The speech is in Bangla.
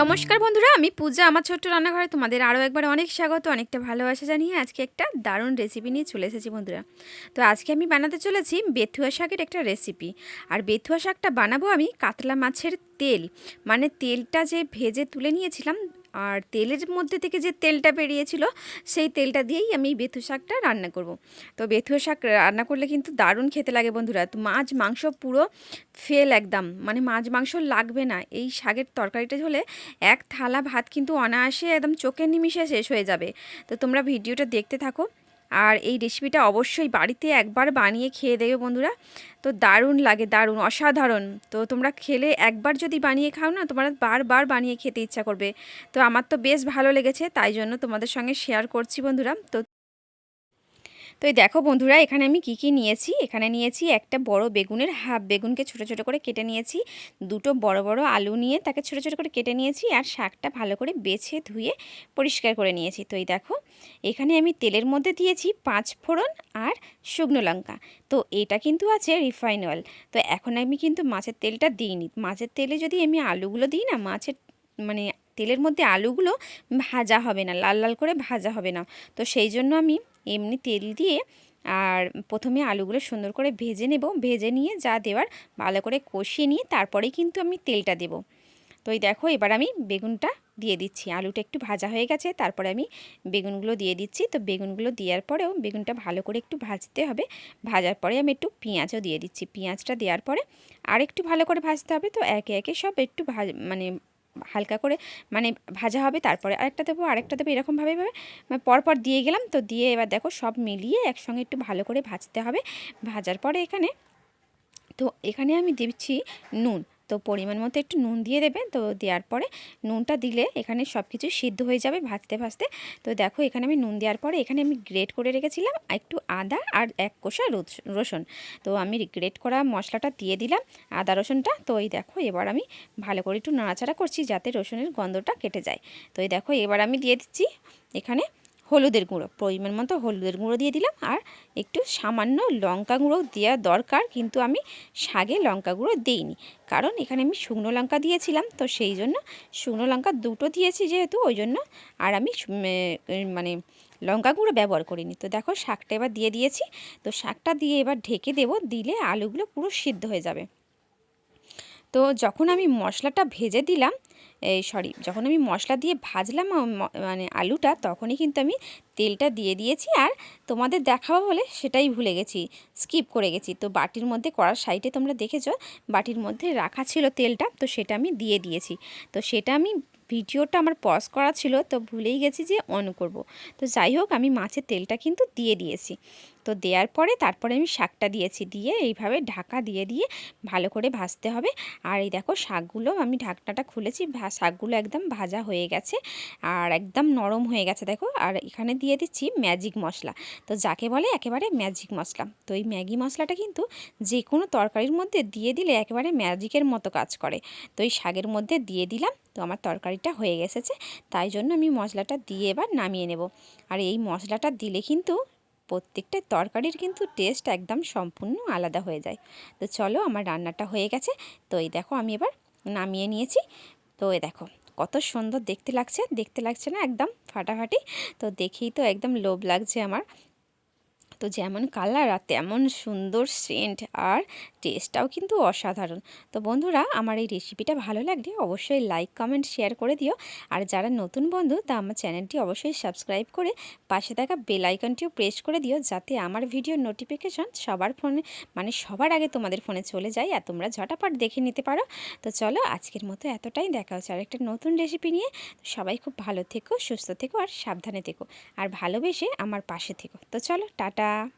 নমস্কার বন্ধুরা, আমি পূজা, আমার ছোট্ট রান্নাঘরে তোমাদের আরও একবার অনেক স্বাগত, অনেকটা ভালোবাসা জানিয়ে আজকে একটা দারুণ রেসিপি নিয়ে চলে এসেছি বন্ধুরা। তো আজকে আমি বানাতে চলেছি বেথুয়া শাকের একটা রেসিপি আর বেথুয়া শাকটা বানাবো আমি কাতলা মাছের তেল। মানে তেলটা যে ভেজে তুলে নিয়েছিলাম আর তেলের মধ্যে থেকে যে তেলটা বেরিয়েছিল, সেই তেলটা দিয়েই আমি বেথু শাকটা রান্না করব। তো বেথু শাক রান্না করলে কিন্তু দারুণ খেতে লাগে বন্ধুরা। তো মাছ, মাংস পুরো ফেল একদম। মানে মাছ, মাংস লাগবে না। এই শাকের তরকারিটা হলে এক থালা ভাত কিন্তু অনায়াসে একদম চোখের নিমিষে শেষ হয়ে যাবে। তো তোমরা ভিডিওটা দেখতে থাকো। আর এই রেসিপিটা অবশ্যই বাড়িতে একবার বানিয়ে খেয়ে দেবে বন্ধুরা। তো দারুণ লাগে, দারুণ, অসাধারণ। তো তোমরা খেলে একবার যদি বানিয়ে খাও না, তোমরা বারবার বানিয়ে খেতে ইচ্ছা করবে। তো আমার তো বেশ ভালো লেগেছে, তাই জন্য তোমাদের সঙ্গে শেয়ার করছি বন্ধুরা। তো তো এই দেখো বন্ধুরা, এখানে আমি কি কি নিয়েছি? এখানে নিয়েছি একটা বড় বেগুনের হাফ বেগুনকে ছোট ছোট করে কেটে নিয়েছি। দুটো বড় বড় আলু নিয়ে তাকে ছোট ছোট করে কেটে নিয়েছি আর শাকটা ভালো করে বেছে ধুয়ে পরিষ্কার করে নিয়েছি। তো এই দেখো এখানে আমি তেলের মধ্যে দিয়েছি পাঁচ ফোড়ন আর শুকনো লঙ্কা। তো এটা কিন্তু আছে রিফাইন অয়েল তো এখন আমি কিন্তু মাছের তেলটা দিইনি। মাছের তেলে যদি আমি আলুগুলো দিই না, মাছের মানে তেলের মধ্যে আলুগুলো ভাজা হবে না, লাল লাল করে ভাজা হবে না। তো সেই জন্য আমি এমনি তেল দিয়ে আর প্রথমে আলুগুলো সুন্দর করে ভেজে নেব। ভেজে নিয়ে যা দেওয়ার ভালো করে কষিয়ে নিয়ে তারপরেই কিন্তু আমি তেলটা দেব। তো এই দেখো, এবার আমি বেগুনটা দিয়ে দিচ্ছি। আলুটা একটু ভাজা হয়ে গেছে, তারপরে আমি বেগুনগুলো দিয়ে দিচ্ছি। তো বেগুনগুলো দেওয়ার পরেও বেগুনটা ভালো করে একটু ভাজতে হবে। ভাজার পরে আমি একটু পেঁয়াজও দিয়ে দিচ্ছি। পেঁয়াজটা দেওয়ার পরে আর একটু ভালো করে ভাজতে হবে। তো একে একে সব একটু ভাজ মানে হালকা করে মানে ভাজা হবে। তারপরে আরেকটা দেবো আরেকটা দেবো এরকমভাবে মানে পরপর দিয়ে গেলাম। তো দিয়ে এবার দেখো, সব মিলিয়ে একসঙ্গে একটু ভালো করে ভাজতে হবে। ভাজার পরে এখানে, তো এখানে আমি দিচ্ছি নুন। তো পরিমাণ মতো একটু নুন দিয়ে দেবে। তো দেওয়ার পরে নুনটা দিলে এখানে সব কিছু সিদ্ধ হয়ে যাবে ভাজতে ভাজতে। তো দেখো এখানে আমি নুন দেওয়ার পরে এখানে আমি গ্রেট করে রেখেছিলাম একটু আদা আর এক কোষা রসুন। তো আমি গ্রেট করা মশলাটা দিয়ে দিলাম আদা রসুনটা। তো এই দেখো এবার আমি ভালো করে একটু নাড়াচাড়া করছি যাতে রসুনের গন্ধটা কেটে যায়। তো এই দেখো এবার আমি দিয়ে দিচ্ছি এখানে হলুদের গুঁড়ো, পরিমাণ মতো হলুদের গুঁড়ো দিয়ে দিলাম। আর একটু সামান্য লঙ্কা গুঁড়ো দেওয়া দরকার, কিন্তু আমি শাগে লঙ্কা গুঁড়ো দিইনি। কারণ এখানে আমি শুকনো লঙ্কা দিয়েছিলাম, তো সেই জন্য শুকনো লঙ্কা দুটো দিয়েছি যেহেতু, ওই জন্য আর আমি মানে লঙ্কা গুঁড়ো ব্যবহার করিনি। তো দেখো শাকটা এবার দিয়ে দিয়েছি। তো শাকটা দিয়ে এবার ঢেকে দেব, দিলে আলুগুলো পুরো সিদ্ধ হয়ে যাবে। তো যখন আমি মশলাটা ভেজে দিলাম এই সরি, যখন আমি মশলা দিয়ে ভাজলাম মানে আলুটা, তখনই কিন্তু আমি তেলটা দিয়ে দিয়েছি আর তোমাদের দেখাবো বলে সেটাই ভুলে গেছি, স্কিপ করে গেছি। তো বাটির মধ্যে করার সাইডে তোমরা দেখেছ, বাটির মধ্যে রাখা ছিল তেলটা, তো সেটা আমি দিয়ে দিয়েছি। তো সেটা আমি ভিডিওটা আমার পজ করা ছিল, তো ভুলেই গেছি যে অন করব। তো যাই হোক, আমি মাছের তেলটা কিন্তু দিয়ে দিয়েছি। তো দেওয়ার পরে তারপরে আমি শাকটা দিয়েছি, দিয়ে এইভাবে ঢাকা দিয়ে দিয়ে ভালো করে ভাজতে হবে। আর এই দেখো শাকগুলো আমি ঢাকনাটা খুলেছি শাকগুলো একদম ভাজা হয়ে গেছে আর একদম নরম হয়ে গেছে দেখো। আর এখানে দিয়ে দিচ্ছি ম্যাজিক মশলা। তো যাকে বলে একেবারে ম্যাজিক মশলা। তো এই ম্যাগি মশলাটা কিন্তু যে কোনো তরকারির মধ্যে দিয়ে দিলে একেবারে ম্যাজিকের মতো কাজ করে। তো এই শাকের মধ্যে দিয়ে দিলাম, তো আমার তরকারিটা হয়ে গেছেছে তাই জন্য আমি মশলাটা দিয়ে এবার নামিয়ে নেব। আর এই মশলাটা দিলে কিন্তু প্রত্যেকটা তরকারির কিন্তু টেস্ট একদম সম্পূর্ণ আলাদা হয়ে যায়। তো চলো আমার রান্নাটা হয়ে গেছে। তো এই দেখো আমি এবার নামিয়ে নিয়েছি। তো এ দেখো কত সুন্দর দেখতে লাগছে। দেখতে লাগছে না একদম ফাটাফাটি। তো দেখেই তো একদম লোভ লাগছে আমার। তো যেমন কালার আর তেমন সুন্দর সেন্ট আর টেস্টটাও কিন্তু অসাধারণ। তো বন্ধুরা, আমার এই রেসিপিটা ভালো লাগলে অবশ্যই লাইক কমেন্ট শেয়ার করে দিও। আর যারা নতুন বন্ধু, তা আমার চ্যানেলটি অবশ্যই সাবস্ক্রাইব করে পাশে থাকা বেল আইকনটিও প্রেস করে দিও, যাতে আমার ভিডিওর নোটিফিকেশন সবার ফোনে মানে সবার আগে তোমাদের ফোনে চলে যায় আর তোমরা ঝটাপট দেখে নিতে পারো। তো চলো, আজকের মতো এতটাই। দেখা হচ্ছে আর একটা নতুন রেসিপি নিয়ে। সবাই খুব ভালো থেকো, সুস্থ থেকো আর সাবধানে থেকো। আর ভালোবেসে আমার পাশে থেকো। তো চলো, টাটা। 看